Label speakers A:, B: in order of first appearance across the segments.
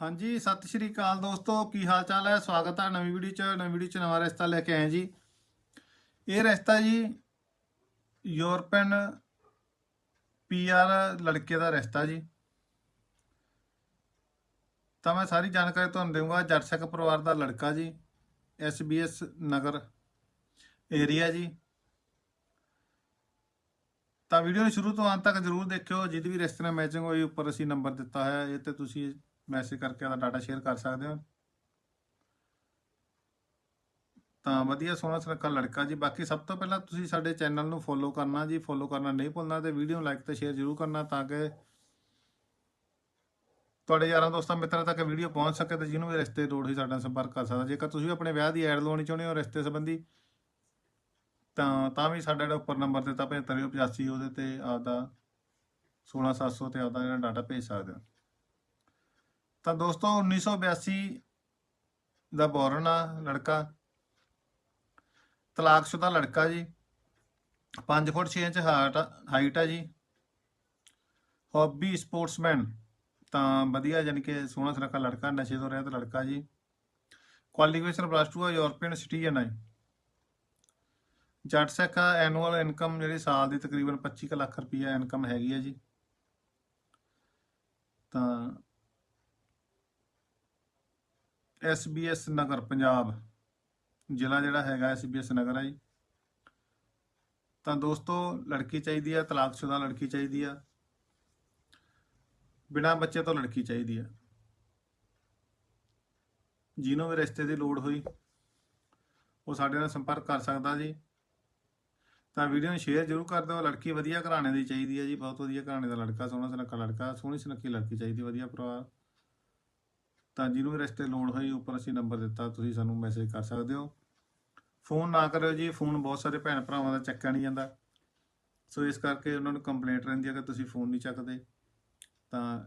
A: ਹਾਂਜੀ, ਸਤਿ ਸ਼੍ਰੀ ਅਕਾਲ ਦੋਸਤੋ। ਕੀ ਹਾਲ ਚਾਲ ਹੈ? ਸਵਾਗਤ ਹੈ ਨਵੀਂ ਵੀਡੀਓ 'ਚ। ਨਵੀਂ ਵੀਡੀਓ 'ਚ ਨਵਾਂ ਰਿਸ਼ਤਾ ਲੈ ਕੇ ਆਏ ਜੀ। ਇਹ ਰਸਤਾ ਜੀ ਯੂਰਪੀਅਨ ਪੀਆਰ ਲੜਕੇ ਦਾ ਰਸਤਾ ਜੀ। ਤਾਂ ਮੈਂ ਸਾਰੀ ਜਾਣਕਾਰੀ ਤੁਹਾਨੂੰ ਦੇਵਾਂਗਾ। ਜੱਟ ਪਰਿਵਾਰ ਦਾ ਲੜਕਾ ਜੀ। ਐਸਬੀਐਸ ਨਗਰ ਏਰੀਆ ਜੀ। ਤਾਂ ਵੀਡੀਓ ਨੂੰ ਸ਼ੁਰੂ ਤੋਂ ਅੰਤ ਤੱਕ ਜਰੂਰ ਦੇਖਿਓ। ਜਿਹਦੀ ਵੀ ਰਿਸ਼ਤੇ ਨਾਲ ਮੈਚਿੰਗ ਹੋਈ, ਉੱਪਰ ਅਸੀਂ ਨੰਬਰ ਦਿੱਤਾ ਹੋਇਆ ਇਹ ਤੇ ਤੁਸੀਂ ਮੈਸੇਜ ਕਰਕੇ ਆਪਦਾ ਡਾਟਾ ਸ਼ੇਅਰ ਕਰ ਸਕਦੇ ਹੋ। ਤਾਂ ਵਧੀਆ ਸੋਹਣਾ ਸੁਨੱਖਾ ਲੜਕਾ ਜੀ। ਬਾਕੀ ਸਭ ਤੋਂ ਪਹਿਲਾਂ ਤੁਸੀਂ ਸਾਡੇ ਚੈਨਲ ਨੂੰ ਫੋਲੋ ਕਰਨਾ ਜੀ। ਫੋਲੋ ਕਰਨਾ ਨਹੀਂ ਭੁੱਲਣਾ ਤੇ ਵੀਡੀਓ ਲਾਈਕ ਤੇ ਸ਼ੇਅਰ ਜ਼ਰੂਰ ਕਰਨਾ ਤਾਂ ਕਿ ਤੁਹਾਡੇ ਯਾਰਾਂ ਦੋਸਤਾਂ ਮਿੱਤਰਾਂ ਤੱਕ ਵੀਡੀਓ ਪਹੁੰਚ ਸਕੇ ਤੇ ਜਿਹਨੂੰ ਵੀ ਰਿਸ਼ਤੇ ਦੀ ਹੀ ਸਾਡਾ ਸੰਪਰਕ ਕਰ ਸਕਦਾ। ਜੇਕਰ ਤੁਸੀਂ ਆਪਣੇ ਵਿਆਹ ਦੀ ਐਡ ਲਵਾਉਣੀ ਚਾਹੁੰਦੇ ਹੋ ਰਿਸ਼ਤੇ ਸੰਬੰਧੀ, ਤਾਂ ਤਾਂ ਵੀ ਸਾਡਾ ਜਿਹੜਾ ਉੱਪਰ ਨੰਬਰ ਦਿੱਤਾ 7585 ਉਹਦੇ ਤੇ ਆਪਦਾ 16700 ਤੇ ਆਪਦਾ ਜਿਹੜਾ ਡਾਟਾ ਭੇਜ ਸਕਦੇ ਹੋ। ਤਾਂ ਦੋਸਤੋ 1982 ਦਾ ਬੋਰਨ ਆ ਲੜਕਾ। ਤਲਾਕਸ਼ੁਦਾ ਲੜਕਾ ਜੀ। 5 ਫੁੱਟ 6 ਇੰਚ ਹਾਈਟ ਹਾਈਟ ਆ ਜੀ। ਹੌਬੀ ਸਪੋਰਟਸਮੈਨ ਤਾਂ ਵਧੀਆ ਯਾਨੀ ਕਿ ਸੋਹਣਾ ਸੁਨੱਖਾ ਲੜਕਾ, ਨਸ਼ੇ ਤੋਂ ਰਹਿਤ ਲੜਕਾ ਜੀ। ਕੁਆਲੀਫਿਕੇਸ਼ਨ ਪਲੱਸ 2 ਆ ਯੂਰਪੀਅਨ ਸਿਟੀਜ਼ਨ ਆ ਜੀ। ਜੱਟ ਸਿੱਖ ਆ ਐਨੂਅਲ ਇਨਕਮ ਜਿਹੜੀ ਸਾਲ ਦੀ ਤਕਰੀਬਨ 25 ਕੁ ਲੱਖ ਰੁਪਈਆ ਇਨਕਮ ਹੈਗੀ ਹੈ ਜੀ। ਤਾਂ SBS ਨਗਰ ਪੰਜਾਬ ਜ਼ਿਲ੍ਹਾ ਜਿਹੜਾ ਹੈਗਾ SBS ਨਗਰ ਹੈ ਜੀ। ਤਾਂ ਦੋਸਤੋ, ਲੜਕੀ ਚਾਹੀਦੀ ਆ, ਤਲਾਕਸ਼ੁਦਾ ਲੜਕੀ ਚਾਹੀਦੀ ਆ। ਬਿਨਾਂ ਬੱਚੇ ਤੋਂ ਲੜਕੀ ਚਾਹੀਦੀ ਆ। ਜਿਹਨੂੰ ਵੀ ਰਿਸ਼ਤੇ ਦੀ ਲੋੜ ਹੋਈ, ਉਹ ਸਾਡੇ ਨਾਲ ਸੰਪਰਕ ਕਰ ਸਕਦਾ ਜੀ। ਤਾਂ ਵੀਡੀਓ ਨੂੰ ਸ਼ੇਅਰ ਜ਼ਰੂਰ ਕਰ ਦਿਓ। ਲੜਕੀ ਵਧੀਆ ਘਰਾਣੇ ਦੀ ਚਾਹੀਦੀ ਹੈ ਜੀ, ਬਹੁਤ ਵਧੀਆ ਘਰਾਣੇ ਦਾ ਲੜਕਾ, ਸੋਹਣਾ ਸੁਨੱਖਾ ਲੜਕਾ, ਸੋਹਣੀ ਸੁਨੱਖੀ ਲੜਕੀ ਚਾਹੀਦੀ, ਵਧੀਆ ਪਰਿਵਾਰ। ਤਾਂ ਜਿਹਨੂੰ ਵੀ ਰਸਤੇ ਲੋੜ ਹੋਈ, ਉੱਪਰ ਅਸੀਂ ਨੰਬਰ ਦਿੱਤਾ, ਤੁਸੀਂ ਸਾਨੂੰ ਮੈਸੇਜ ਕਰ ਸਕਦੇ ਹੋ। ਫੋਨ ਨਾ ਕਰਿਓ ਜੀ, ਫੋਨ ਬਹੁਤ ਸਾਰੇ ਭੈਣ ਭਰਾਵਾਂ ਦਾ ਚੱਕਿਆ ਨਹੀਂ ਜਾਂਦਾ। ਸੋ ਇਸ ਕਰਕੇ ਉਹਨਾਂ ਨੂੰ ਕੰਪਲੇਂਟ ਰਹਿੰਦੀ ਹੈ ਕਿ ਤੁਸੀਂ ਫੋਨ ਨਹੀਂ ਚੱਕਦੇ। ਤਾਂ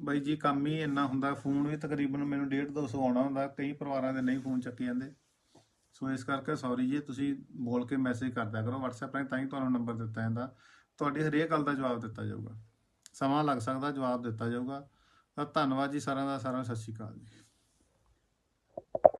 A: ਬਾਈ ਜੀ, ਕੰਮ ਹੀ ਇੰਨਾ ਹੁੰਦਾ, ਫੋਨ ਵੀ ਤਕਰੀਬਨ ਮੈਨੂੰ 1.5 200 ਆਉਣਾ ਹੁੰਦਾ, ਕਈ ਪਰਿਵਾਰਾਂ ਦੇ ਨਹੀਂ ਫੋਨ ਚੱਕੇ ਜਾਂਦੇ। ਸੋ ਇਸ ਕਰਕੇ ਸੌਰੀ ਜੀ, ਤੁਸੀਂ ਬੋਲ ਕੇ ਮੈਸੇਜ ਕਰਦਾ ਕਰੋ, WhatsApp ਰਾਹੀਂ ਤਾਂ ਹੀ ਤੁਹਾਨੂੰ ਨੰਬਰ ਦਿੱਤਾ ਜਾਂਦਾ। ਤੁਹਾਡੀ ਹਰੇਕ ਗੱਲ ਦਾ ਜਵਾਬ ਦਿੱਤਾ ਜਾਊਗਾ। ਸਮਾਂ ਲੱਗ ਸਕਦਾ ਜਵਾਬ ਦਿੱਤਾ ਜਾਊਗਾ। ਤਾਂ ਧੰਨਵਾਦ ਜੀ ਸਾਰਿਆਂ ਦਾ ਸਾਰਿਆਂ ਨੂੰ ਸਤਿ ਸ਼੍ਰੀ ਅਕਾਲ ਜੀ।